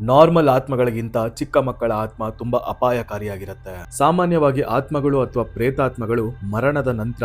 Normal ಆತ್ಮಗಳಿಗಿಂತ ಚಿಕ್ಕ ಮಕ್ಕಳ ಆತ್ಮ ತುಂಬಾ ಅಪಾಯಕಾರಿಯಾಗಿರುತ್ತೆ. ಸಾಮಾನ್ಯವಾಗಿ ಆತ್ಮಗಳು ಅಥವಾ ಪ್ರೇತಾತ್ಮಗಳು ಮರಣದ ನಂತರ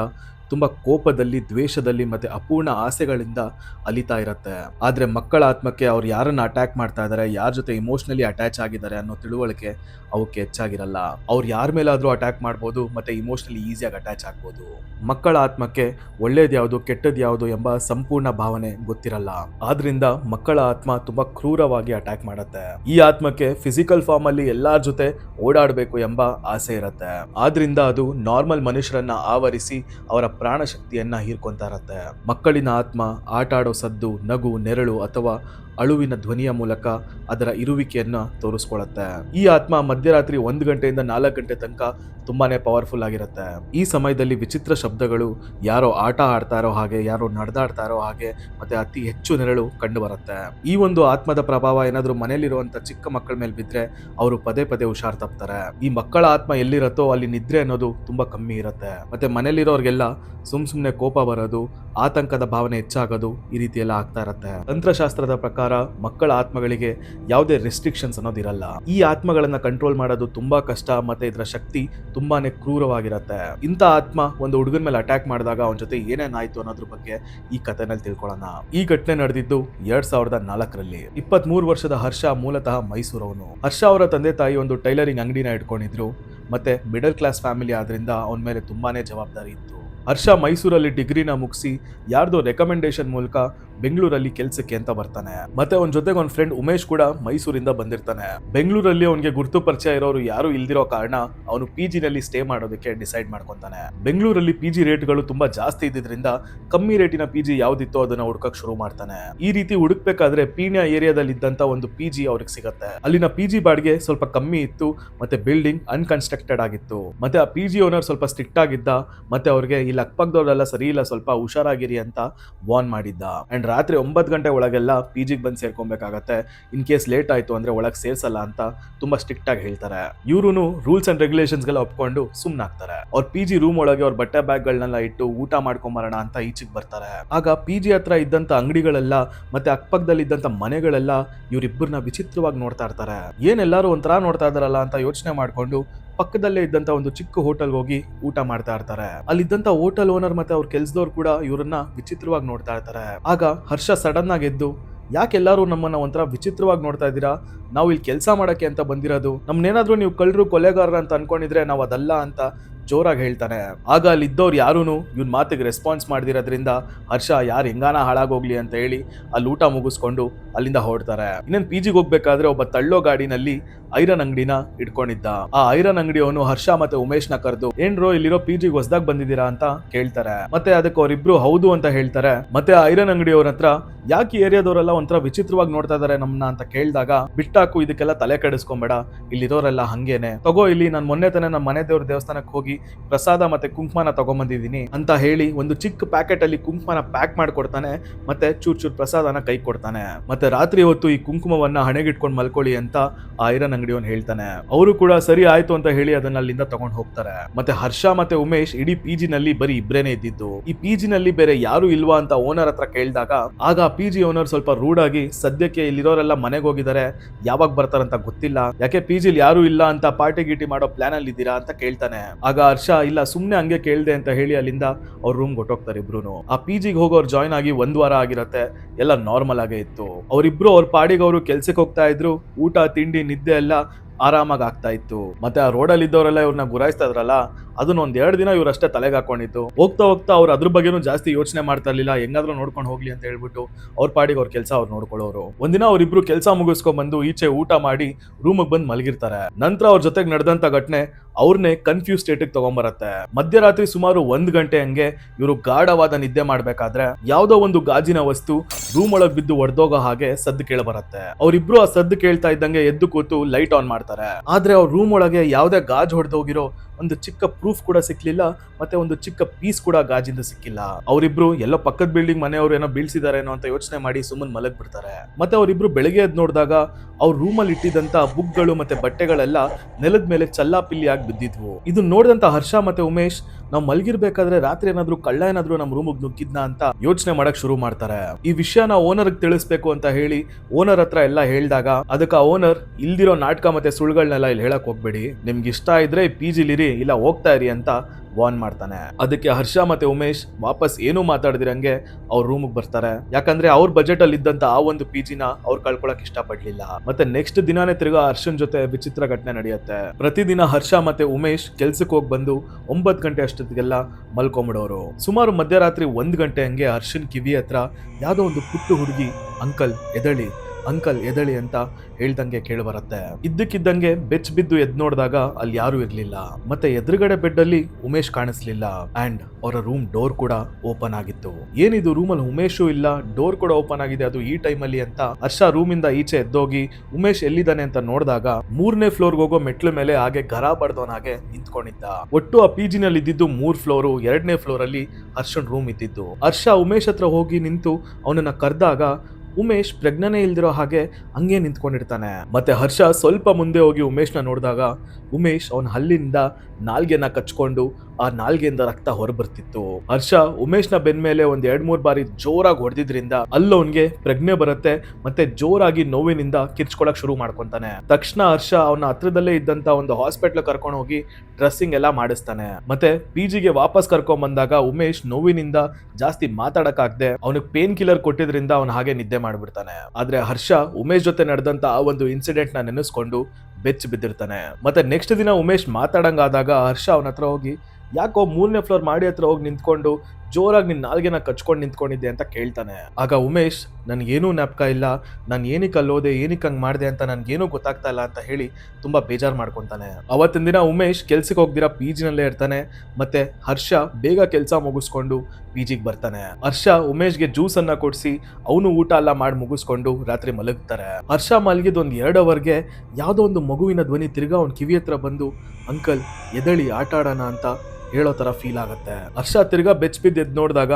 ತುಂಬಾ ಕೋಪದಲ್ಲಿ, ದ್ವೇಷದಲ್ಲಿ ಮತ್ತೆ ಅಪೂರ್ಣ ಆಸೆಗಳಿಂದ ಅಲಿತಾ ಇರುತ್ತೆ. ಆದ್ರೆ ಮಕ್ಕಳ ಆತ್ಮಕ್ಕೆ ಅವ್ರು ಯಾರನ್ನ ಅಟ್ಯಾಕ್ ಮಾಡ್ತಾ ಇದ್ದಾರೆ ಯಾರ ಜೊತೆ ಇಮೋಷನಲಿ ಅಟ್ಯಾಚ್ ಆಗಿದ್ದಾರೆ ಅನ್ನೋ ತಿಳುವಳಿಕೆ ಅವಕ್ಕೆ ಹೆಚ್ಚಾಗಿರಲ್ಲ. ಅವ್ರು ಯಾರ ಮೇಲಾದ್ರೂ ಅಟ್ಯಾಕ್ ಮಾಡ್ಬೋದು, ಮತ್ತೆ ಇಮೋಷನಲಿ ಈಸಿಯಾಗಿ ಅಟ್ಯಾಚ್ ಆಗ್ಬೋದು. ಮಕ್ಕಳ ಆತ್ಮಕ್ಕೆ ಒಳ್ಳೇದು ಯಾವುದು ಕೆಟ್ಟದ್ದು ಯಾವುದು ಎಂಬ ಸಂಪೂರ್ಣ ಭಾವನೆ ಗೊತ್ತಿರಲ್ಲ. ಆದ್ರಿಂದ ಮಕ್ಕಳ ಆತ್ಮ ತುಂಬಾ ಕ್ರೂರವಾಗಿ ಅಟ್ಯಾಕ್ ಮಾಡುತ್ತೆ. ಈ ಆತ್ಮಕ್ಕೆ ಫಿಸಿಕಲ್ ಫಾರ್ಮ್ ಅಲ್ಲಿ ಎಲ್ಲಾರ ಜೊತೆ ಓಡಾಡಬೇಕು ಎಂಬ ಆಸೆ ಇರುತ್ತೆ. ಆದ್ರಿಂದ ಅದು ನಾರ್ಮಲ್ ಮನುಷ್ಯರನ್ನ ಆವರಿಸಿ ಅವರ ಪ್ರಾಣ ಶಕ್ತಿಯನ್ನ ಹೀರ್ಕೊಂತಾ ಇರತ್ತೆ ಮಕ್ಕಳಿನ ಆತ್ಮ ಆಟ ಆಡೋ ಸದ್ದು, ನಗು, ನೆರಳು ಅಥವಾ ಅಳುವಿನ ಧ್ವನಿಯ ಮೂಲಕ ಅದರ ಇರುವಿಕೆಯನ್ನ ತೋರಿಸ್ಕೊಳತ್ತೆ. ಈ ಆತ್ಮ ಮಧ್ಯರಾತ್ರಿ ಒಂದು ಗಂಟೆಯಿಂದ ನಾಲ್ಕು ಗಂಟೆ ತನಕ ತುಂಬಾನೇ ಪವರ್ಫುಲ್ ಆಗಿರುತ್ತೆ. ಈ ಸಮಯದಲ್ಲಿ ವಿಚಿತ್ರ ಶಬ್ದಗಳು ಯಾರೋ ಆಟ ಆಡ್ತಾ ಇರೋ ಹಾಗೆ, ಯಾರೋ ನಡೆದಾಡ್ತಾ ಇರೋ ಹಾಗೆ, ಮತ್ತೆ ಅತಿ ಹೆಚ್ಚು ನೆರಳು ಕಂಡು ಬರುತ್ತೆ ಈ ಒಂದು ಆತ್ಮದ ಪ್ರಭಾವ ಏನಾದ್ರೂ ಮನೇಲಿರುವಂತ ಚಿಕ್ಕ ಮಕ್ಕಳ ಮೇಲೆ ಬಿದ್ರೆ ಅವರು ಪದೇ ಪದೇ ಹುಷಾರ್ ತಪ್ತಾರೆ. ಈ ಮಕ್ಕಳ ಆತ್ಮ ಎಲ್ಲಿರತ್ತೋ ಅಲ್ಲಿ ನಿದ್ರೆ ಅನ್ನೋದು ತುಂಬಾ ಕಮ್ಮಿ ಇರುತ್ತೆ. ಮತ್ತೆ ಮನೇಲಿರೋರ್ಗೆಲ್ಲ ಸುಮ್ ಸುಮ್ನೆ ಕೋಪ ಬರೋದು, ಆತಂಕದ ಭಾವನೆ ಹೆಚ್ಚಾಗೋದು ಈ ರೀತಿ ಎಲ್ಲ ಆಗ್ತಾ ಇರತ್ತೆ. ತಂತ್ರಶಾಸ್ತ್ರದ ಪ್ರಕಾರ ಮಕ್ಕಳ ಆತ್ಮಗಳಿಗೆ ಯಾವುದೇ ರೆಸ್ಟ್ರಿಕ್ಷನ್ಸ್ ಅನ್ನೋದಿರಲ್ಲ ಈ ಆತ್ಮಗಳನ್ನ ಕಂಟ್ರೋಲ್ ಮಾಡೋದು ತುಂಬಾ ಕಷ್ಟ ಮತ್ತೆ ಇದರ ಶಕ್ತಿ ತುಂಬಾನೇ ಕ್ರೂರವಾಗಿರತ್ತೆ. ಇಂಥ ಆತ್ಮ ಒಂದು ಹುಡುಗನ ಮೇಲೆ ಅಟ್ಯಾಕ್ ಮಾಡಿದಾಗ ಅವನ ಜೊತೆ ಏನೇನಾಯ್ತು ಅನ್ನೋದ್ರ ಬಗ್ಗೆ ಈ ಕಥೆನಲ್ಲಿ ತಿಳ್ಕೊಳ್ಳೋಣ. ಈ ಘಟನೆ ನಡೆದಿದ್ದು ಎರಡ್ ಸಾವಿರದ ನಾಲ್ಕರಲ್ಲಿ. ವರ್ಷದ ಹರ್ಷ ಮೂಲತಃ ಮೈಸೂರವನು. ಹರ್ಷ ಅವರ ತಂದೆ ತಾಯಿ ಒಂದು ಟೈಲರಿಂಗ್ ಅಂಗಡಿನ ಇಟ್ಕೊಂಡಿದ್ರು, ಮತ್ತೆ ಮಿಡಲ್ ಕ್ಲಾಸ್ ಫ್ಯಾಮಿಲಿ ಆದ್ರಿಂದ ಅವನ ಮೇಲೆ ತುಂಬಾನೇ ಜವಾಬ್ದಾರಿ ಇತ್ತು. ಹರ್ಷ ಮೈಸೂರಲ್ಲಿ ಡಿಗ್ರಿನ ಮುಗಿಸಿ ಯಾರ್ದೋ ರೆಕಮೆಂಡೇಶನ್ ಮೂಲಕ ಬೆಂಗಳೂರಲ್ಲಿ ಕೆಲ್ಸಕ್ಕೆ ಅಂತ ಬರ್ತಾನೆ. ಮತ್ತೆ ಅವನ ಜೊತೆಗೆ ಅವ್ನ ಫ್ರೆಂಡ್ ಉಮೇಶ್ ಕೂಡ ಮೈಸೂರಿಂದ ಬಂದಿರ್ತಾನೆ. ಬೆಂಗಳೂರಲ್ಲಿ ಅವನಿಗೆ ಗುರುತು ಪರಿಚಯ ಇರೋರು ಯಾರು ಇಲ್ದಿರೋ ಕಾರಣ ಅವನು ಪಿ ನಲ್ಲಿ ಸ್ಟೇ ಮಾಡೋದಕ್ಕೆ ಡಿಸೈಡ್ ಮಾಡ್ಕೊಂತಾನೆ. ಬೆಂಗಳೂರಲ್ಲಿ ಪಿ ಜಿ ರೇಟ್ಗಳು ತುಂಬಾ ಜಾಸ್ತಿ ಇದ್ದಿದ್ರಿಂದ ಕಮ್ಮಿ ರೇಟಿನ ಪಿ ಜಿ ಯಾವ್ದಿತ್ತು ಅದನ್ನ ಹುಡ್ಕಕ್ ಶುರು ಮಾಡ್ತಾನೆ. ಈ ರೀತಿ ಹುಡುಕ್ಬೇಕಾದ್ರೆ ಪೀಣ್ಯ ಏರಿಯಾದಲ್ಲಿ ಇದ್ದಂತ ಒಂದು ಪಿ ಜಿ ಅವ್ರಿಗೆ ಸಿಗತ್ತೆ. ಅಲ್ಲಿನ ಪಿ ಜಿ ಬಾಡಿಗೆ ಸ್ವಲ್ಪ ಕಮ್ಮಿ ಇತ್ತು, ಮತ್ತೆ ಬಿಲ್ಡಿಂಗ್ ಅನ್ಕನ್ಸ್ಟ್ರಕ್ಟೆಡ್ ಆಗಿತ್ತು. ಮತ್ತೆ ಆ ಪಿ ಜಿ ಓನರ್ ಸ್ವಲ್ಪ ಸ್ಟ್ರಿಕ್ಟ್ ಆಗಿದ್ದ, ಮತ್ತೆ ಅವ್ರಿಗೆ ಇಲ್ಲಿ ಅಕ್ಕಪಕ್ಕದವ್ರೆಲ್ಲ ಸರಿ ಇಲ್ಲ, ಸ್ವಲ್ಪ ಹುಷಾರಾಗಿರಿ ಅಂತ ವಾರ್ನ್ ಮಾಡಿದ್ದ. ಅಂಡ್ ರಾತ್ರಿ ಒಂಬತ್ತು ಗಂಟೆ ಒಳಗೆಲ್ಲ ಪಿ ಜಿಗೆ ಬಂದು ಸೇರ್ಕೊಬೇಕಾಗತ್ತೆ. ಇನ್ ಕೇಸ್ ಲೇಟ್ ಆಯಿತು ಅಂದ್ರೆ ಒಳಗೆ ಸೇರ್ಸಲ್ಲ ಅಂತ ತುಂಬ ಸ್ಟ್ರಿಕ್ಟ್ ಆಗಿ ಹೇಳ್ತಾರೆ. ಇವರು ರೂಲ್ಸ್ ಅಂಡ್ ರೆಗ್ಯುಲೇಷನ್ಸ್ಗೆಲ್ಲ ಒಪ್ಕೊಂಡು ಸುಮ್ನಾಗ್ತಾರೆ. ಅವ್ರ ಪಿ ಜಿ ರೂಮ್ ಒಳಗೆ ಅವ್ರ ಬಟ್ಟೆ ಬ್ಯಾಗ್ಗಳನ್ನೆಲ್ಲ ಇಟ್ಟು ಊಟ ಮಾಡ್ಕೊಂಬರೋಣ ಅಂತ ಈಚೆಗೆ ಬರ್ತಾರೆ. ಆಗ ಪಿ ಜಿ ಹತ್ರ ಇದ್ದಂಥ ಅಂಗಡಿಗಳೆಲ್ಲ ಮತ್ತೆ ಅಕ್ಕಪಕ್ಕದಲ್ಲಿ ಇದ್ದಂತ ಮನೆಗಳೆಲ್ಲ ಇವರಿಬ್ಬರನ್ನ ವಿಚಿತ್ರವಾಗಿ ನೋಡ್ತಾ ಇರ್ತಾರೆ. ಏನೆಲ್ಲರೂ ಒಂಥರ ನೋಡ್ತಾ ಇದಾರಲ್ಲ ಅಂತ ಯೋಚನೆ ಮಾಡ್ಕೊಂಡು ಪಕ್ಕದಲ್ಲೇ ಇದ್ದಂತ ಒಂದು ಚಿಕ್ಕ ಹೋಟೆಲ್ ಹೋಗಿ ಊಟ ಮಾಡ್ತಾ ಇರ್ತಾರೆ. ಅಲ್ಲಿದ್ದಂತ ಹೋಟೆಲ್ ಓನರ್ ಮತ್ತೆ ಅವ್ರ ಕೆಲ್ಸದವ್ರು ಕೂಡ ಇವರನ್ನ ವಿಚಿತ್ರವಾಗಿ ನೋಡ್ತಾ ಇರ್ತಾರೆ. ಆಗ ಹರ್ಷ ಸಡನ್ ಆಗಿ ಎದ್ದು, ಯಾಕೆ ಎಲ್ಲರೂ ನಮ್ಮನ್ನ ಒಂಥರ ವಿಚಿತ್ರವಾಗಿ ನೋಡ್ತಾ ಇದ್ದೀರಾ? ನಾವು ಇಲ್ಲಿ ಕೆಲಸ ಮಾಡಕ್ಕೆ ಅಂತ ಬಂದಿರೋದು. ನಮ್ನೇನಾದ್ರೂ ನೀವು ಕಳ್ಳರು, ಕೊಲೆಗಾರರು ಅಂತ ಅನ್ಕೊಂಡಿದ್ರೆ ನಾವು ಅದಲ್ಲ ಅಂತ ಜೋರಾಗಿ ಹೇಳ್ತಾನೆ, ಆಗ ಅಲ್ಲಿದ್ದವ್ರು ಯಾರೂ ಇವ್ನ ಮಾತಿಗೆ ರೆಸ್ಪಾನ್ಸ್ ಮಾಡದಿರೋದ್ರಿಂದ ಹರ್ಷ ಯಾರು ಹೆಂಗಾನ ಹಾಳಾಗೋಗ್ಲಿ ಅಂತ ಹೇಳಿ ಅಲ್ಲಿ ಊಟ ಮುಗಿಸ್ಕೊಂಡು ಅಲ್ಲಿಂದ ಹೊರಡ್ತಾರೆ. ಇನ್ನೇನು ಪಿ ಜಿಗೆ ಹೋಗ್ಬೇಕಾದ್ರೆ ಒಬ್ಬ ತಳ್ಳೋ ಗಾಡಿನಲ್ಲಿ ಐರನ್ ಅಂಗಡಿನ ಇಟ್ಕೊಂಡಿದ್ದ. ಆ ಐರನ್ ಅಂಗಡಿಯವನು ಹರ್ಷ ಮತ್ತೆ ಉಮೇಶ್ನ ಕರೆದು, ಏನ್ರೋ ಇಲ್ಲಿರೋ ಪಿ ಜಿಗೆ ಹೊಸದಾಗಿ ಬಂದಿದ್ದೀರಾ ಅಂತ ಕೇಳ್ತಾರೆ. ಮತ್ತೆ ಅದಕ್ಕೆ ಅವರಿಬ್ರು ಹೌದು ಅಂತ ಹೇಳ್ತಾರೆ. ಮತ್ತೆ ಆ ಐರನ್ ಅಂಗಡಿಯವ್ರ ಹತ್ರ, ಯಾಕೆ ಏರಿಯಾದವರೆಲ್ಲ ಒಂಥರ ವಿಚಿತ್ರವಾಗಿ ನೋಡ್ತಾ ಇದಾರೆ ನಮ್ಮನ್ನ ಅಂತ ಕೇಳಿದಾಗ, ಬಿಟ್ಟಾಕು, ಇದಕ್ಕೆಲ್ಲ ತಲೆ ಕೆಡಿಸ್ಕೊಂಬೇಡ. ಇಲ್ಲಿರೋರೆಲ್ಲ ಹಂಗೇನೆ. ತಗೋ ಇಲ್ಲಿ, ನಾನು ಮೊನ್ನೆ ತಾನೇ ನಮ್ಮ ಮನೆ ದೇವ್ರ ದೇವಸ್ಥಾನಕ್ಕೆ ಹೋಗಿ ಪ್ರಸಾದ ಮತ್ತೆ ಕುಂಕುಮನ ತಗೊಂಬಂದಿದ್ದೀನಿ ಅಂತ ಹೇಳಿ ಒಂದು ಚಿಕ್ಕ ಪ್ಯಾಕೆಟ್ ಅಲ್ಲಿ ಕುಂಕುಮನ ಪ್ಯಾಕ್ ಮಾಡ್ಕೊಡ್ತಾನೆ, ಮತ್ತೆ ಚೂರ್ ಚೂರ್ ಪ್ರಸಾದನ ಕೈ ಕೊಡ್ತಾನೆ. ಮತ್ತೆ ರಾತ್ರಿ ಹೊತ್ತು ಈ ಕುಂಕುಮವನ್ನ ಹಣೆಗಿಟ್ಕೊಂಡು ಮಲ್ಕೊಳ್ಳಿ ಅಂತ ಆ ಐರನ್ ಅಂಗಡಿಯವನ್ ಹೇಳ್ತಾನೆ. ಅವರು ಕೂಡ ಸರಿ ಆಯ್ತು ಅಂತ ಹೇಳಿ ಅದನ್ನ ಅಲ್ಲಿಂದ ತಗೊಂಡ್ ಹೋಗ್ತಾರೆ. ಮತ್ತೆ ಹರ್ಷ ಮತ್ತೆ ಉಮೇಶ್ ಇಡೀ ಪಿಜಿ ನಲ್ಲಿ ಬರೀ ಇಬ್ರೇನೆ ಇದ್ದಿದ್ದು. ಈ ಪಿಜಿ ನಲ್ಲಿ ಬೇರೆ ಯಾರು ಇಲ್ವಾ ಅಂತ ಓನರ್ ಹತ್ರ ಕೇಳಿದಾಗ, ಆಗ ಪಿ ಜಿ ಓನರ್ ಸ್ವಲ್ಪ ರೂಡ್ ಆಗಿ, ಸದ್ಯಕ್ಕೆ ಇಲ್ಲಿರೋರೆಲ್ಲ ಮನೆಗೆ ಹೋಗಿದ್ದಾರೆ, ಯಾವಾಗ ಬರ್ತಾರಂತ ಗೊತ್ತಿಲ್ಲ. ಯಾಕೆ ಪಿ ಜಿಲ್ ಯಾರು ಇಲ್ಲ ಅಂತ ಪಾರ್ಟಿ ಗೀಟಿ ಮಾಡೋ ಪ್ಲಾನ್ ಅಲ್ಲಿ ಇದ್ದೀರಾ ಅಂತ ಕೇಳ್ತಾನೆ. ಆಗ ಹರ್ಷ, ಇಲ್ಲ, ಸುಮ್ನೆ ಹಂಗೆ ಕೇಳಿದೆ ಅಂತ ಹೇಳಿ ಅಲ್ಲಿಂದ ಅವ್ರ ರೂಮ್ ಹೊಟ್ಟೋಗ್ತಾರೆ ಇಬ್ರು ಆ ಪಿ ಜಿಗೆ ಹೋಗೋರು ಜಾಯ್ನ್ ಆಗಿ ಒಂದ್ ವಾರ ಆಗಿರತ್ತೆ, ಎಲ್ಲ ನಾರ್ಮಲ್ ಆಗೇ ಇತ್ತು. ಅವರಿಬ್ರು ಅವ್ರ ಪಾಡಿಗೆ ಅವರು ಕೆಲ್ಸಕ್ಕೆ ಹೋಗ್ತಾ ಇದ್ರು, ಊಟ, ತಿಂಡಿ, ನಿದ್ದೆ ಎಲ್ಲ ಆರಾಮಾಗಿ ಆಗ್ತಾ ಇತ್ತು. ಮತ್ತೆ ಆ ರೋಡಲ್ಲಿ ಇದ್ದವರೆಲ್ಲ ಇವ್ರನ್ನ ಗುರಾಯಿಸ್ತಾ ಇದ್ರಲ್ಲ, ಅದನ್ನ ಒಂದ್ ಎರಡು ದಿನ ಇವ್ರಷ್ಟೇ ತಲೆಗೆ ಹಾಕೊಂಡಿತ್ತು. ಹೋಗ್ತಾ ಹೋಗ್ತಾ ಅವ್ರು ಅದ್ರ ಬಗ್ಗೆನೂ ಜಾಸ್ತಿ ಯೋಚನೆ ಮಾಡ್ತಾ ಇರ್ಲಿಲ್ಲ, ಹೆಂಗಾದ್ರೂ ನೋಡ್ಕೊಂಡು ಹೋಗ್ಲಿ ಅಂತ ಹೇಳ್ಬಿಟ್ಟು ಅವ್ರ ಪಾಡಿಗೆ ಅವ್ರ ಕೆಲಸ ಅವ್ರು ನೋಡ್ಕೊಳ್ಳೋರು. ಒಂದಿನ ಅವ್ರಿಬ್ರು ಕೆಲಸ ಮುಗಿಸ್ಕೊಂಡ್ ಬಂದು ಈಚೆ ಊಟ ಮಾಡಿ ರೂಮಿಗೆ ಬಂದು ಮಲಗಿರ್ತಾರೆ. ನಂತರ ಅವ್ರ ಜೊತೆಗೆ ನಡೆದಂತ ಘಟನೆ ಅವ್ರನ್ನೇ ಕನ್ಫ್ಯೂಸ್ ಸ್ಟೇಟಿಗೆ ತಗೊಂಬರತ್ತೆ. ಮಧ್ಯರಾತ್ರಿ ಸುಮಾರು ಒಂದ್ ಗಂಟೆ ಹಂಗೆ ಇವರು ಗಾಢವಾದ ನಿದ್ದೆ ಮಾಡ್ಬೇಕಾದ್ರೆ ಯಾವ್ದೋ ಒಂದು ಗಾಜಿನ ವಸ್ತು ರೂಮ್ ಒಳಗ್ ಬಿದ್ದು ಒಡೆದೋಗೋ ಹಾಗೆ ಸದ್ದು ಕೇಳ ಬರುತ್ತೆ ಅವ್ರಿಬ್ರು ಆ ಸದ್ದು ಕೇಳ್ತಾ ಇದ್ದಂಗೆ ಎದ್ದು ಕೂತು ಲೈಟ್ ಆನ್ ಮಾಡ್ತಾರೆ. ಮಾಡ್ತಾರೆ. ಆದ್ರೆ ಅವ್ರ ರೂಮ್ ಒಳಗೆ ಯಾವುದೇ ಗಾಜ್ ಹೊಡೆದೋಗಿರೋ ಒಂದು ಚಿಕ್ಕ ಪ್ರೂಫ್ ಕೂಡ ಸಿಕ್ಲಿಲ್ಲ, ಮತ್ತೆ ಒಂದು ಚಿಕ್ಕ ಪೀಸ್ ಕೂಡ ಗಾಜಿಂದ ಸಿಕ್ಕಿಲ್ಲ. ಅವರಿಬ್ರು ಎಲ್ಲ ಪಕ್ಕದ ಬಿಲ್ಡಿಂಗ್ ಮನೆಯವರು ಏನೋ ಬೀಳ್ಸಿದಾರೇನೋ ಅಂತ ಯೋಚನೆ ಮಾಡಿ ಸುಮ್ಮನೆ ಮಲಗ್ ಬಿಡ್ತಾರೆ ಮತ್ತೆ ಅವರಿಬ್ರು ಬೆಳಗ್ಗೆ ಎದ್ದು ನೋಡಿದಾಗ ಅವ್ರ ರೂಮಲ್ಲಿ ಇಟ್ಟಿದ್ದಂತ ಬುಕ್ಗಳು ಮತ್ತೆ ಬಟ್ಟೆಗಳೆಲ್ಲ ನೆಲದ ಮೇಲೆ ಚಲ್ಲಾಪಿಲ್ಲಿಯಾಗಿ ಬಿದ್ದಿದ್ವು. ಇದು ನೋಡಿದಂತ ಹರ್ಷ ಮತ್ತೆ ಉಮೇಶ್, ನಾವು ಮಲಗಿರ್ಬೇಕಾದ್ರೆ ರಾತ್ರಿ ಏನಾದ್ರು ಕಳ್ಳ ಏನಾದ್ರು ನಮ್ಮ ರೂಮ್ ನುಗ್ಗಿದ್ನ ಅಂತ ಯೋಚನೆ ಮಾಡಕ್ ಶುರು ಮಾಡ್ತಾರೆ. ಈ ವಿಷಯನ ಓನರ್ ತಿಳಿಸ್ಬೇಕು ಅಂತ ಹೇಳಿ ಓನರ್ ಹತ್ರ ಎಲ್ಲ ಹೇಳಿದಾಗ, ಅದಕ್ಕೆ ಓನರ್ ಇಲ್ದಿರೋ ನಾಟಕ ಮತ್ತೆ ಸುಳ್ಳುಗಳನ್ನೆಲ್ಲ ಇಲ್ಲಿ ಹೇಳಕ್ ಹೋಗ್ಬೇಡಿ. ನಿಮ್ಗೆ ಇಷ್ಟ ಇದ್ರೆ ಪಿ ಜಿಲಿರಿ ಇಲ್ಲ ಹೋಗ್ತಾ ಇರಿ ಅಂತ ವಾರ್ನ್ ಮಾಡ್ತಾನೆ. ಅದಕ್ಕೆ ಹರ್ಷ ಮತ್ತೆ ಉಮೇಶ್ ವಾಪಸ್ ಏನೂ ಮಾತಾಡದಿರಂಗೆ ಅವ್ರ ರೂಮಿಗೆ ಬರ್ತಾರೆ. ಯಾಕಂದ್ರೆ ಅವ್ರ ಬಜೆಟ್ ಅಲ್ಲಿ ಇದ್ದಂತ ಆ ಒಂದು ಪಿ ಜಿನ ಅವ್ರು ಕಳ್ಕೊಳಕ್ ಇಷ್ಟಪಡ್ಲಿಲ್ಲ. ಮತ್ತೆ ನೆಕ್ಸ್ಟ್ ದಿನಾನೇ ತಿರ್ಗಾ ಹರ್ಷನ್ ಜೊತೆ ವಿಚಿತ್ರ ಘಟನೆ ನಡೆಯುತ್ತೆ. ಪ್ರತಿದಿನ ಹರ್ಷ ಮತ್ತೆ ಉಮೇಶ್ ಕೆಲ್ಸಕ್ಕೆ ಹೋಗಿ ಬಂದು ಒಂಬತ್ತು ಗಂಟೆ ಅಷ್ಟೊತ್ತಿಗೆಲ್ಲ ಮಲ್ಕೊಂಬಿಡೋರು. ಸುಮಾರು ಮಧ್ಯರಾತ್ರಿ ಒಂದ್ ಗಂಟೆ ಹಂಗೆ ಹರ್ಷನ್ ಕಿವಿ ಹತ್ರ ಯಾವ್ದೋ ಒಂದು ಪುಟ್ಟು ಹುಡುಗಿ ಅಂಕಲ್ ಎದಳಿ ಅಂಕಲ್ ಎದಳಿ ಅಂತ ಹೇಳ್ದಂಗೆ ಕೇಳಿ ಬರುತ್ತೆ. ಇದ್ದಕ್ಕಿದ್ದಂಗೆ ಬೆಚ್ ಬಿದ್ದು ಎದ್ ನೋಡಿದಾಗ ಅಲ್ಲಿ ಯಾರು ಇರ್ಲಿಲ್ಲ. ಮತ್ತೆ ಎದುರುಗಡೆ ಬೆಡ್ ಅಲ್ಲಿ ಉಮೇಶ್ ಕಾಣಿಸ್ಲಿಲ್ಲ ಅಂಡ್ ಅವರ ರೂಮ್ ಡೋರ್ ಕೂಡ ಓಪನ್ ಆಗಿತ್ತು. ಏನಿದು ರೂಮಲ್ಲಿ ಉಮೇಶು ಇಲ್ಲ ಡೋರ್ ಕೂಡ ಓಪನ್ ಆಗಿದೆ, ಅದು ಈ ಟೈಮ್ ಅಲ್ಲಿ ಅಂತ ಹರ್ಷ ರೂಮಿಂದ ಈಚೆ ಎದ್ದೋಗಿ ಉಮೇಶ್ ಎಲ್ಲಿದ್ದಾನೆ ಅಂತ ನೋಡಿದಾಗ ಮೂರನೇ ಫ್ಲೋರ್ ಹೋಗೋ ಮೆಟ್ಲು ಮೇಲೆ ಹಾಗೆ ಗರ ಹಾಗೆ ನಿಂತ್ಕೊಂಡಿದ್ದ. ಒಟ್ಟು ಆ ಪಿ ಜಿನಲ್ಲಿ ಇದ್ದಿದ್ದು ಮೂರ್ ಫ್ಲೋರು ಎರಡನೇ ಫ್ಲೋರ್ ಅಲ್ಲಿ ಹರ್ಷನ್ ರೂಮ್ ಇದ್ದಿದ್ದು. ಹರ್ಷ ಉಮೇಶ್ ಹತ್ರ ಹೋಗಿ ನಿಂತು ಅವನನ್ನ ಕರೆದಾಗ ಉಮೇಶ್ ಪ್ರಜ್ಞಾನೇ ಇಲ್ದಿರೋ ಹಾಗೆ ಹಂಗೆ ನಿಂತ್ಕೊಂಡಿರ್ತಾನೆ. ಮತ್ತೆ ಹರ್ಷ ಸ್ವಲ್ಪ ಮುಂದೆ ಹೋಗಿ ಉಮೇಶ್ನ ನೋಡಿದಾಗ ಉಮೇಶ್ ಅವನ ಹಲ್ಲಿಂದ ನಾಲ್ಗೆನ ಕಚ್ಕೊಂಡು ಆ ನಾಲ್ಗೆಯಿಂದ ರಕ್ತ ಹೊರಬರ್ತಿತ್ತು. ಹರ್ಷ, ಉಮೇಶ್ನ ಬೆನ್ಮೇಲೆ ಒಂದ್ ಎರಡ್ ಮೂರ್ ಬಾರಿ ಜೋರಾಗಿ ಹೊಡೆದಿದ್ರಿಂದ ಅಲ್ಲವನ್ಗೆ ಪ್ರಜ್ಞೆ ಬರುತ್ತೆ ಮತ್ತೆ ಜೋರಾಗಿ ನೋವಿನಿಂದ ಕಿರ್ಚ್ಕೊಳಕ್ ಶುರು ಮಾಡ್ಕೊಂತಾನೆ. ತಕ್ಷಣ ಹರ್ಷ ಅವನ ಹತ್ರದಲ್ಲೇ ಇದ್ದಂತ ಒಂದು ಹಾಸ್ಪಿಟ್ಲ್ ಕರ್ಕೊಂಡು ಹೋಗಿ ಡ್ರೆಸ್ಸಿಂಗ್ ಎಲ್ಲ ಮಾಡಿಸ್ತಾನೆ. ಮತ್ತೆ ಪಿ ಜಿಗೆ ವಾಪಸ್ ಕರ್ಕೊಂಡ್ ಬಂದಾಗ ಉಮೇಶ್ ನೋವಿನಿಂದ ಜಾಸ್ತಿ ಮಾತಾಡಕ್ಕಾಗ್ದೆ ಅವನಿಗೆ ಪೇನ್ ಕಿಲ್ಲರ್ ಕೊಟ್ಟಿದ್ರಿಂದ ಅವನ ಹಾಗೆ ನಿದ್ದೆ ಮಾಡ್ಬಿಡ್ತಾನೆ. ಆದ್ರೆ ಹರ್ಷ, ಉಮೇಶ್ ಜೊತೆ ನಡೆದಂತ ಆ ಒಂದು ಇನ್ಸಿಡೆಂಟ್ನ ನೆನೆಸ್ಕೊಂಡು ಬೆಚ್ಚ ಬಿದ್ದಿರ್ತಾನೆ. ಮತ್ತೆ ನೆಕ್ಸ್ಟ್ ದಿನ ಉಮೇಶ್ ಮಾತಾಡಂಗಾದಾಗ ಹರ್ಷ ಅವನ ಹತ್ರ ಹೋಗಿ, ಯಾಕೋ ಮೂರನೇ ಫ್ಲೋರ್ ಮಾಡಿ ಹತ್ರ ಹೋಗಿ ನಿಂತ್ಕೊಂಡು ಜೋರಾಗಿ ನಿನ್ನ ನಾಲ್ಗೆನ ಕಚ್ಕೊಂಡು ನಿಂತ್ಕೊಂಡಿದ್ದೆ ಅಂತ ಕೇಳ್ತಾನೆ. ಆಗ ಉಮೇಶ್ ನನಗೇನೂ ಜ್ಞಾಪಕ ಇಲ್ಲ. ನಾನು ಏನಕ್ಕೆ ಅಲ್ಲೋದೆ ಏನಕ್ಕೆ ಹಂಗೆ ಮಾಡಿದೆ ಅಂತ ನನಗೇನೂ ಗೊತ್ತಾಗ್ತಾ ಇಲ್ಲ ಅಂತ ಹೇಳಿ ತುಂಬ ಬೇಜಾರು ಮಾಡ್ಕೊತಾನೆ. ಅವತ್ತಿನ ದಿನ ಉಮೇಶ್ ಕೆಲ್ಸಕ್ಕೆ ಹೋಗ್ದಿರಾ ಪಿ ಜಿನಲ್ಲೇ ಇರ್ತಾನೆ. ಮತ್ತೆ ಹರ್ಷ ಬೇಗ ಕೆಲಸ ಮುಗಿಸ್ಕೊಂಡು ಪಿ ಜಿಗೆ ಬರ್ತಾನೆ. ಹರ್ಷ ಉಮೇಶ್ಗೆ ಜ್ಯೂಸ್ ಅನ್ನ ಕೊಡಿಸಿ ಅವನು ಊಟ ಎಲ್ಲ ಮಾಡಿ ಮುಗಿಸ್ಕೊಂಡು ರಾತ್ರಿ ಮಲಗ್ತಾರೆ. ಹರ್ಷ ಮಲಗಿದ ಒಂದು ಎರಡು ಅವರ್ಗೆ ಯಾವುದೋ ಒಂದು ಮಗುವಿನ ಧ್ವನಿ ತಿರ್ಗಾ ಅವ್ನ ಕಿವಿ ಹತ್ರ ಬಂದು, ಅಂಕಲ್, ಎದಳಿ ಆಟ ಆಡೋಣ ಅಂತ ಹೇಳೋ ತರ ಫೀಲ್ ಆಗುತ್ತೆ. ಹರ್ಷ ತಿರ್ಗಾ ಬೆಚ್ ಬಿದ್ದು ಎದ್ದು ನೋಡಿದಾಗ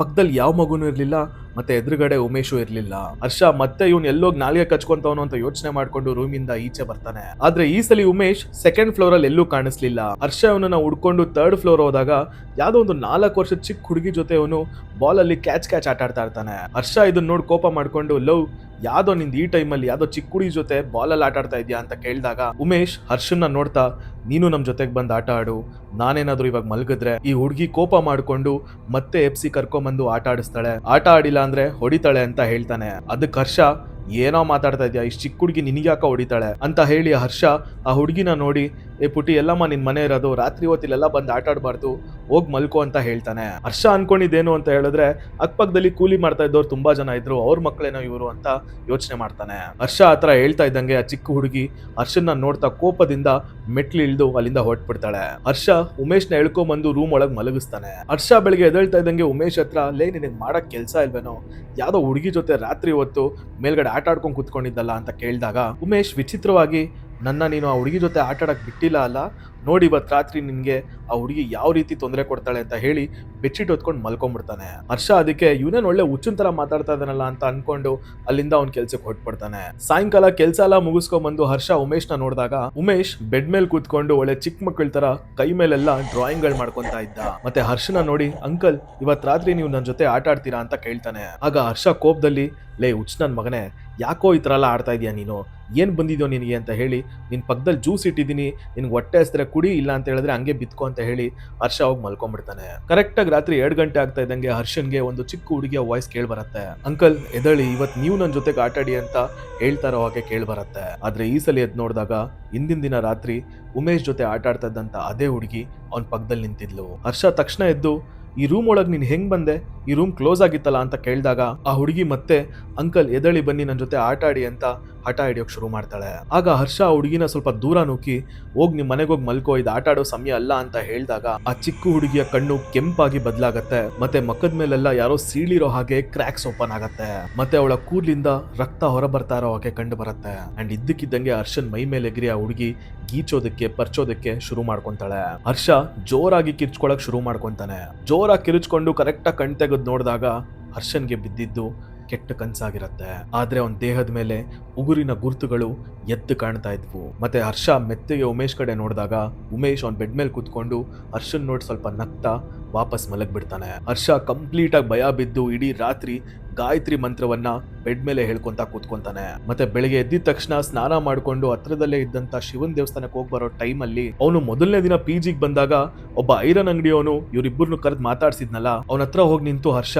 ಪಕ್ಕದಲ್ಲಿ ಯಾವ ಮಗುನೂ ಇರಲಿಲ್ಲ, ಮತ್ತೆ ಎದುರುಗಡೆ ಉಮೇಶು ಇರಲಿಲ್ಲ. ಹರ್ಷ ಮತ್ತೆ ಇವ್ನು ಎಲ್ಲೋಗ್ ನಾಲ್ಗೆ ಕಚ್ಕೊಂತವನು ಅಂತ ಯೋಚನೆ ಮಾಡ್ಕೊಂಡು ರೂಮಿಂದ ಈಚೆ ಬರ್ತಾನೆ. ಆದ್ರೆ ಈ ಸಲ ಉಮೇಶ್ ಸೆಕೆಂಡ್ ಫ್ಲೋರ್ ಅಲ್ಲಿ ಎಲ್ಲೂ ಕಾಣಿಸ್ಲಿಲ್ಲ. ಹರ್ಷ ಅವನನ್ನ ಹುಡ್ಕೊಂಡು ಥರ್ಡ್ ಫ್ಲೋರ್ ಹೋದಾಗ ಯಾವ್ದೋ ಒಂದು ನಾಲ್ಕು ವರ್ಷದ ಚಿಕ್ಕ ಹುಡುಗಿ ಜೊತೆ ಅವನು ಬಾಲ್ ಅಲ್ಲಿ ಕ್ಯಾಚ್ ಕ್ಯಾಚ್ ಆಟ ಆಡ್ತಾ ಇರ್ತಾನೆ. ಹರ್ಷ ಇದನ್ನ ನೋಡಿ ಕೋಪ ಮಾಡ್ಕೊಂಡು, ಲವ್ ಯಾವ್ದೋ ನಿಂದ ಈ ಟೈಮಲ್ಲಿ ಯಾವ್ದೋ ಚಿಕ್ಕ ಹುಡುಗಿ ಜೊತೆ ಬಾಲಲ್ಲಿ ಆಟ ಆಡ್ತಾ ಇದೆಯಾ ಅಂತ ಕೇಳಿದಾಗ, ಉಮೇಶ್, ಹರ್ಷನ್ನ ನೋಡ್ತಾ ನೀನು ನಮ್ ಜೊತೆಗೆ ಬಂದು ಆಟ ಆಡು. ನಾನೇನಾದ್ರೂ ಇವಾಗ ಮಲಗಿದ್ರೆ ಈ ಹುಡುಗಿ ಕೋಪ ಮಾಡ್ಕೊಂಡು ಮತ್ತೆ ಎಪ್ಸಿ ಕರ್ಕೊಂಬಂದು ಆಟ ಆಡಿಸ್ತಾಳೆ. ಆಟ ಆಡಿಲ್ಲ ಅಂದ್ರೆ ಹೊಡಿತಾಳೆ ಅಂತ ಹೇಳ್ತಾನೆ. ಅದಕ್ಕೆ ಹರ್ಷ, ಏನೋ ಮಾತಾಡ್ತಾ ಇದೆಯಾ? ಇಷ್ಟು ಚಿಕ್ಕ ಹುಡುಗಿ ನಿನಗ್ಯಾಕ ಹೊಡಿತಾಳೆ? ಅಂತ ಹೇಳಿ ಹರ್ಷ ಆ ಹುಡುಗಿನ ನೋಡಿ ಏ ಪುಟಿ, ಎಲ್ಲಮ್ಮ ನಿನ್ ಮನೆ ಇರೋದು, ರಾತ್ರಿ ಹೊತ್ತಿಲೆಲ್ಲ ಬಂದು ಆಟ ಆಡ್ಬಾರ್ದು, ಹೋಗ್ ಮಲ್ಕೋ ಅಂತ ಹೇಳ್ತಾನೆ. ಹರ್ಷ ಅನ್ಕೊಂಡಿದ್ದೇನು ಅಂತ ಹೇಳಿದ್ರೆ ಅಕ್ಕಪಕ್ಕದಲ್ಲಿ ಕೂಲಿ ಮಾಡ್ತಾ ಇದ್ದವ್ರು ತುಂಬಾ ಜನ ಇದ್ರು, ಅವ್ರ ಮಕ್ಕಳೇನೋ ಇವರು ಅಂತ ಯೋಚನೆ ಮಾಡ್ತಾನೆ. ಹರ್ಷ ಆತರ ಹೇಳ್ತಾ ಇದ್ದಂಗೆ ಆ ಚಿಕ್ಕ ಹುಡುಗಿ ಹರ್ಷನ್ನ ನೋಡ್ತಾ ಕೋಪದಿಂದ ಮೆಟ್ಲು ಇಳಿದು ಅಲ್ಲಿಂದ ಹೊಟ್ಬಿಡ್ತಾಳೆ ಹರ್ಷ ಉಮೇಶ್ನ ಎಳ್ಕೊಂಬಂದು ರೂಮ್ ಒಳಗೆ ಮಲಗಿಸ್ತಾನೆ. ಹರ್ಷ ಬೆಳಿಗ್ಗೆ ಎದಳ್ತಾ ಇದ್ದಂಗೆ ಉಮೇಶ್ ಹತ್ರ, ಲೇ, ನಿನಗೆ ಮಾಡಕ್ ಕೆಲಸ ಇಲ್ವೇನೋ? ಯಾವ್ದೋ ಹುಡುಗಿ ಜೊತೆ ರಾತ್ರಿ ಹೊತ್ತು ಮೇಲ್ಗಡೆ ಆಟ ಕೂತ್ಕೊಂಡಿದ್ದಲ್ಲ ಕುತ್ಕೊಂಡಿದ್ದಲ್ಲ? ಅಂತ ಕೇಳಿದಾಗ ಉಮೇಶ್ ವಿಚಿತ್ರವಾಗಿ ನನ್ನ ನೀನು ಆ ಹುಡುಗಿ ಜೊತೆ ಆಟ ಆಡಕ್ ಬಿಟ್ಟಿಲ್ಲ ಅಲ್ಲ? ನೋಡಿ ಇವತ್ತು ರಾತ್ರಿ ನಿನಗೆ ಆ ಹುಡುಗಿ ಯಾವ ರೀತಿ ತೊಂದರೆ ಕೊಡ್ತಾಳೆ ಅಂತ ಹೇಳಿ ಬೆಡ್ಶೀಟ್ ಹೊತ್ಕೊಂಡು ಮಲ್ಕೊಂಡ್ಬಿಡ್ತಾನೆ ಹರ್ಷ ಅದಕ್ಕೆ ಇವನೇನು ಒಳ್ಳೆ ಹುಚ್ಚಿನ ಥರ ಮಾತಾಡ್ತಾ ಇದ್ದಾನಲ್ಲ ಅಂತ ಅನ್ಕೊಂಡು ಅಲ್ಲಿಂದ ಅವ್ನ ಕೆಲ್ಸಕ್ಕೆ ಹೊಟ್ಬಿಡ್ತಾನೆ ಸಾಯಂಕಾಲ ಕೆಲ್ಸ ಎಲ್ಲ ಮುಗಿಸ್ಕೊಂಡ್ಬಂದು ಹರ್ಷ ಉಮೇಶ್ನ ನೋಡಿದಾಗ ಉಮೇಶ್ ಬೆಡ್ ಮೇಲೆ ಕೂತ್ಕೊಂಡು ಒಳ್ಳೆ ಚಿಕ್ಕ ಮಕ್ಕಳ ತರ ಕೈ ಮೇಲೆಲ್ಲ ಡ್ರಾಯಿಂಗ್ಗಳು ಮಾಡ್ಕೊಂತ ಇದ್ದ. ಮತ್ತೆ ಹರ್ಷನ ನೋಡಿ, ಅಂಕಲ್, ಇವತ್ ರಾತ್ರಿ ನೀವು ನನ್ನ ಜೊತೆ ಆಟ ಆಡ್ತೀರಾ ಅಂತ ಕೇಳ್ತಾನೆ. ಆಗ ಹರ್ಷ ಕೋಪದಲ್ಲಿ, ಲೇ ಹುಚ್ಚ ನನ್ ಮಗನೇ, ಯಾಕೋ ಈ ತರ ಎಲ್ಲ ಆಡ್ತಾ ಇದೀಯ ನೀನು? ಏನ್ ಬಂದಿದ್ಯೋ ನಿನಗೆ? ಅಂತ ಹೇಳಿ, ನಿನ್ ಪಕ್ಕದಲ್ಲಿ ಜ್ಯೂಸ್ ಇಟ್ಟಿದ್ದೀನಿ, ನಿನ್ಗೆ ಹೊಟ್ಟೆ ಹಸ್ದ್ರೆ ಕುಡಿ ಇಲ್ಲ ಅಂತ ಹೇಳಿದ್ರೆ ಹಂಗೆ ಬಿತ್ಕೊ ಅಂತ ಹೇಳಿ ಹರ್ಷ ಹೋಗಿ ಮಲ್ಕೊಂಡ್ಬಿಡ್ತಾನೆ. ಕರೆಕ್ಟ್ ಆಗಿ ರಾತ್ರಿ ಎರಡು ಗಂಟೆ ಆಗ್ತಾ ಇದ್ದಂಗೆ ಹರ್ಷನ್ಗೆ ಒಂದು ಚಿಕ್ಕ ಹುಡುಗಿಯ ವಾಯ್ಸ್ ಕೇಳಿ ಬರುತ್ತೆ. ಅಂಕಲ್ ಎದಳಿ ಇವತ್ ನೀವು ನನ್ನ ಜೊತೆಗೆ ಆಟಾಡಿ ಅಂತ ಹೇಳ್ತಾರೋ ಹಾಗೆ ಕೇಳಿ ಬರುತ್ತೆ. ಆದ್ರೆ ಈ ಸಲ ಎದ್ ನೋಡಿದಾಗ ಹಿಂದಿನ ದಿನ ರಾತ್ರಿ ಉಮೇಶ್ ಜೊತೆ ಆಟ ಆಡ್ತಾ ಇದ್ದಂತ ಅದೇ ಹುಡುಗಿ ಅವನ್ ಪಕ್ಕದಲ್ಲಿ ನಿಂತಿದ್ಲು. ಹರ್ಷ ತಕ್ಷಣ ಎದ್ದು, ಈ ರೂಮ್ ಒಳಗೆ ನೀನು ಹೆಂಗ್ ಬಂದೆ? ಈ ರೂಮ್ ಕ್ಲೋಸ್ ಆಗಿತ್ತಲ್ಲ ಅಂತ ಕೇಳಿದಾಗ ಆ ಹುಡುಗಿ ಮತ್ತೆ, ಅಂಕಲ್ ಎದಳಿ ಬನ್ನಿ ನನ್ನ ಜೊತೆ ಆಟ ಆಡಿ ಅಂತ ಹಠ ಹಿಡಿಯೋಕೆ ಶುರು ಮಾಡ್ತಾಳೆ. ಆಗ ಹರ್ಷ ಆ ಹುಡುಗಿನ ಸ್ವಲ್ಪ ದೂರ ನೂಕಿ, ಹೋಗ್, ನಿಮ್ ಮನೆಗೆ ಹೋಗಿ ಮಲ್ಕೋ, ಇದು ಆಟ ಆಡೋ ಸಮಯ ಅಲ್ಲ ಅಂತ ಹೇಳಿದಾಗ ಆ ಚಿಕ್ಕ ಹುಡುಗಿಯ ಕಣ್ಣು ಕೆಂಪಾಗಿ ಬದಲಾಗತ್ತೆ. ಮತ್ತೆ ಮಕ್ಕದ ಮೇಲೆಲ್ಲ ಯಾರೋ ಸೀಳಿರೋ ಹಾಗೆ ಕ್ರ್ಯಾಕ್ಸ್ ಓಪನ್ ಆಗತ್ತೆ. ಮತ್ತೆ ಅವಳ ಕೂದ್ಲಿಂದ ರಕ್ತ ಹೊರ ಬರ್ತಾ ಇರೋ ಹಾಗೆ ಕಂಡು ಬರುತ್ತೆ. ಅಂಡ್ ಇದ್ದಕ್ಕಿದ್ದಂಗೆ ಹರ್ಷನ್ ಮೈ ಮೇಲೆ ಎಗ್ರಿ ಆ ಹುಡುಗಿ ಗೀಚೋದಕ್ಕೆ, ಪರ್ಚೋದಕ್ಕೆ ಶುರು ಮಾಡ್ಕೊಂತಾಳೆ. ಹರ್ಷ ಜೋರಾಗಿ ಕಿರ್ಚ್ಕೊಳಕ್ ಶುರು ಮಾಡ್ಕೊಂತಾನೆ. ಜೋರಾಗಿ ಕಿರ್ಚ್ಕೊಂಡು ಕರೆಕ್ಟಾಗಿ ಕಣ್ ತೆಗೆದು ನೋಡಿದಾಗ ಹರ್ಷನ್ಗೆ ಬಿದ್ದಿದ್ದು ಕೆಟ್ಟ ಕನ್ಸಾಗಿರತ್ತೆ. ಆದ್ರೆ ಅವನ ದೇಹದ ಮೇಲೆ ಉಗುರಿನ ಗುರುತುಗಳು ಎದ್ದು ಕಾಣ್ತಾ ಇದ್ವು. ಮತ್ತೆ ಹರ್ಷ ಮೆತ್ತಗೆ ಉಮೇಶ್ ಕಡೆ ನೋಡಿದಾಗ ಉಮೇಶ್ ಅವ್ನ ಬೆಡ್ ಮೇಲೆ ಕೂತ್ಕೊಂಡು ಹರ್ಷನ್ ನೋಡಿ ಸ್ವಲ್ಪ ನಗ್ತಾ ವಾಪಸ್ ಮಲಗ್ ಬಿಡ್ತಾನೆ. ಹರ್ಷ ಕಂಪ್ಲೀಟ್ ಆಗಿ ಭಯ ಬಿದ್ದು ಇಡೀ ರಾತ್ರಿ ಗಾಯತ್ರಿ ಮಂತ್ರವನ್ನ ಬೆಡ್ ಮೇಲೆ ಹೇಳ್ಕೊಂತ ಕೂತ್ಕೊಂತಾನೆ. ಮತ್ತೆ ಬೆಳಿಗ್ಗೆ ಎದ್ದಿದ ತಕ್ಷಣ ಸ್ನಾನ ಮಾಡ್ಕೊಂಡು ಹತ್ರದಲ್ಲೇ ಇದ್ದಂತ ಶಿವನ್ ದೇವಸ್ಥಾನಕ್ಕೆ ಹೋಗಿ ಬರೋ ಟೈಮ್ ಅಲ್ಲಿ ಅವನು ಮೊದಲನೇ ದಿನ ಪಿ ಜಿಗೆ ಬಂದಾಗ ಒಬ್ಬ ಐರನ್ ಅಂಗಡಿಯವನು ಇವರಿಬ್ಬರನ್ನು ಕರೆದು ಮಾತಾಡ್ಸಿದ್ನಲ್ಲ, ಅವನ ಹತ್ರ ಹೋಗಿ ನಿಂತು ಹರ್ಷ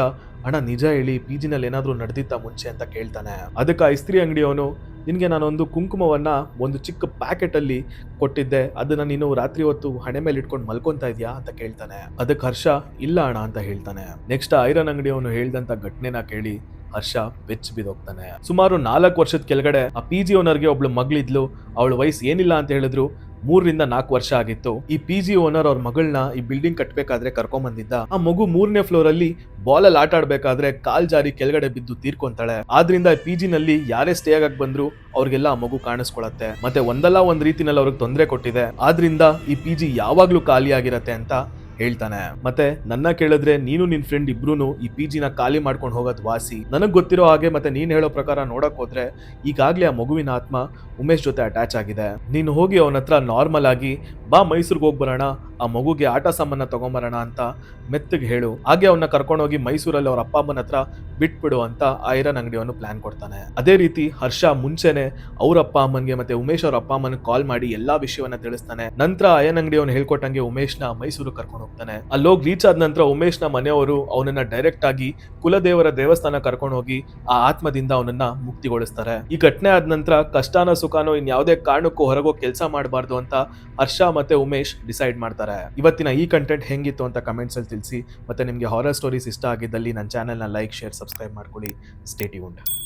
ಅಣ್ಣ, ನಿಜ ಹೇಳಿ ಪಿ ಜಿನಲ್ಲಿ ಏನಾದರೂ ನಡೆದಿತ್ತ ಮುಂಚೆ ಅಂತ ಕೇಳ್ತಾನೆ. ಅದಕ್ಕೆ ಆ ಇಸ್ತ್ರಿ ಅಂಗಡಿಯವನು, ನಿನಗೆ ನಾನೊಂದು ಕುಂಕುಮವನ್ನು ಒಂದು ಚಿಕ್ಕ ಪ್ಯಾಕೆಟಲ್ಲಿ ಕೊಟ್ಟಿದ್ದೆ, ಅದನ್ನ ನೀನು ರಾತ್ರಿ ಹೊತ್ತು ಹಣೆ ಮೇಲೆ ಇಟ್ಕೊಂಡು ಮಲ್ಕೊತಾ ಇದೆಯಾ ಅಂತ ಕೇಳ್ತಾನೆ. ಅದಕ್ಕೆ ಹರ್ಷ, ಇಲ್ಲ ಅಣ್ಣ ಅಂತ ಹೇಳ್ತಾನೆ. ನೆಕ್ಸ್ಟ್ ಐರನ್ ಅಂಗಡಿಯವನು ಹೇಳಿದಂಥ ಘಟನೆನ ಕೇಳಿ ಹರ್ಷ ಬೆಚ್ಚ ಬಿದೋಗ್ತಾನೆ ಸುಮಾರು ನಾಲ್ಕು ವರ್ಷದ ಕೆಳಗಡೆ ಆ ಪಿ ಜಿ ಓನರ್ಗೆ ಒಬ್ಳು ಮಗಳಿದ್ಲು, ಅವಳ ವಯಸ್ಸು ಏನಿಲ್ಲ ಅಂತ ಹೇಳಿದ್ರು ಮೂರರಿಂದ ನಾಲ್ಕು ವರ್ಷ ಆಗಿತ್ತು. ಈ ಪಿ ಜಿ ಓನರ್ ಅವ್ರ ಮಗಳನ್ನ ಈ ಬಿಲ್ಡಿಂಗ್ ಕಟ್ಬೇಕಾದ್ರೆ ಕರ್ಕೊಂಡ್ ಬಂದಿದ್ದ ಆ ಮಗು ಮೂರನೇ ಫ್ಲೋರ್ ಅಲ್ಲಿ ಬಾಲ್ ಅಲ್ಲಿ ಆಟ ಆಡ್ಬೇಕಾದ್ರೆ ಕಾಲ್ ಜಾರಿ ಕೆಳಗಡೆ ಬಿದ್ದು ತೀರ್ಕೊಂತಾಳೆ. ಆದ್ರಿಂದ ಪಿ ಜಿ ನಲ್ಲಿ ಯಾರೇ ಸ್ಟೇ ಆಗಕ್ ಬಂದ್ರು ಅವ್ರಿಗೆಲ್ಲ ಆ ಮಗು ಕಾಣಿಸ್ಕೊಳತ್ತೆ. ಮತ್ತೆ ಒಂದಲ್ಲ ಒಂದ್ ರೀತಿನಲ್ಲಿ ಅವ್ರಿಗೆ ತೊಂದರೆ ಕೊಟ್ಟಿದೆ. ಆದ್ರಿಂದ ಈ ಪಿ ಜಿ ಯಾವಾಗ್ಲೂ ಖಾಲಿ ಆಗಿರತ್ತೆ ಅಂತ ಹೇಳ್ತಾನೆ. ಮತ್ತೆ ನನ್ನ ಕೇಳಿದ್ರೆ ನೀನು ನಿನ್ ಫ್ರೆಂಡ್ ಇಬ್ರು ಈ ಪಿ ಜಿನ ಖಾಲಿ ಮಾಡ್ಕೊಂಡು ಹೋಗೋದ್ ವಾಸಿ. ನನಗ್ ಗೊತ್ತಿರೋ ಹಾಗೆ ಮತ್ತೆ ನೀನ್ ಹೇಳೋ ಪ್ರಕಾರ ನೋಡಕ್ ಹೋದ್ರೆ ಈಗಾಗ್ಲೇ ಆ ಮಗುವಿನ ಆತ್ಮ ಉಮೇಶ್ ಜೊತೆ ಅಟ್ಯಾಚ್ ಆಗಿದೆ. ನೀನು ಹೋಗಿ ಅವನತ್ರ ನಾರ್ಮಲ್ ಆಗಿ, ಬಾ ಮೈಸೂರಿಗೆ ಹೋಗಿ ಬರೋಣ ಆ ಮಗುಗೆ ಆಟ ಸಾಮಾನ ತಗೊಂಬರೋಣ ಅಂತ ಮೆತ್ತಗೆ ಹೇಳು. ಹಾಗೆ ಅವನ್ನ ಕರ್ಕೊಂಡೋಗಿ ಮೈಸೂರಲ್ಲಿ ಅವ್ರ ಅಪ್ಪ ಅಮ್ಮನ ಹತ್ರ ಬಿಟ್ಬಿಡು ಅಂತ ಐರನ್ ಅಂಗಡಿಯವನು ಪ್ಲಾನ್ ಕೊಡ್ತಾನೆ. ಅದೇ ರೀತಿ ಹರ್ಷ ಮುಂಚೆನೆ ಅವ್ರ ಅಪ್ಪ ಅಮ್ಮನ್ಗೆ ಮತ್ತೆ ಉಮೇಶ್ ಅವ್ರ ಅಪ್ಪ ಅಮ್ಮನ ಕಾಲ್ ಮಾಡಿ ಎಲ್ಲಾ ವಿಷಯವನ್ನ ತಿಳಿಸ್ತಾನೆ. ನಂತರ ಅಯ್ಯನ್ ಅಂಗಡಿಯವನು ಹೇಳ್ಕೊಟ್ಟಂಗೆ ಉಮೇಶ್ನ ಮೈಸೂರು ಕರ್ಕೊಂಡು ಹೋಗ್ತಾನೆ. ಅಲ್ಲೋಗಿ ರೀಚ್ ಆದ ನಂತರ ಉಮೇಶ್ನ ಮನೆಯವರು ಅವನನ್ನ ಡೈರೆಕ್ಟ್ ಆಗಿ ಕುಲದೇವರ ದೇವಸ್ಥಾನ ಕರ್ಕೊಂಡು ಹೋಗಿ ಆ ಆತ್ಮದಿಂದ ಅವನನ್ನ ಮುಕ್ತಿಗೊಳಿಸ್ತಾರೆ. ಈ ಘಟನೆ ಆದ ನಂತರ ಕಷ್ಟಾನ ಸುಖನೋ ಇನ್ ಯಾವುದೇ ಕಾರಣಕ್ಕೂ ಹೊರಗೋ ಕೆಲಸ ಮಾಡಬಾರ್ದು ಅಂತ ಹರ್ಷ ಮತ್ತೆ ಉಮೇಶ್ ಡಿಸೈಡ್ ಮಾಡ್ತಾರೆ. ಇವತ್ತಿನ ಈ ಕಂಟೆಂಟ್ ಹೆಂಗಿತ್ತು ಅಂತ ಕಮೆಂಟ್ಸ್ ಅಲ್ಲಿ ತಿಳಿಸಿ, ಮತ್ತೆ ನಿಮಗೆ ಹಾರರ್ ಸ್ಟೋರೀಸ್ ಇಷ್ಟ ಆಗಿದ್ದಲ್ಲಿ ನನ್ನ ಚಾನೆಲ್ನ ಲೈಕ್ ಶೇರ್ ಸಬ್ಸ್ಕ್ರೈಬ್ ಮಾಡ್ಕೊಳ್ಳಿ ಸ್ಟೇಟಿ ಯೂನ್ಡ್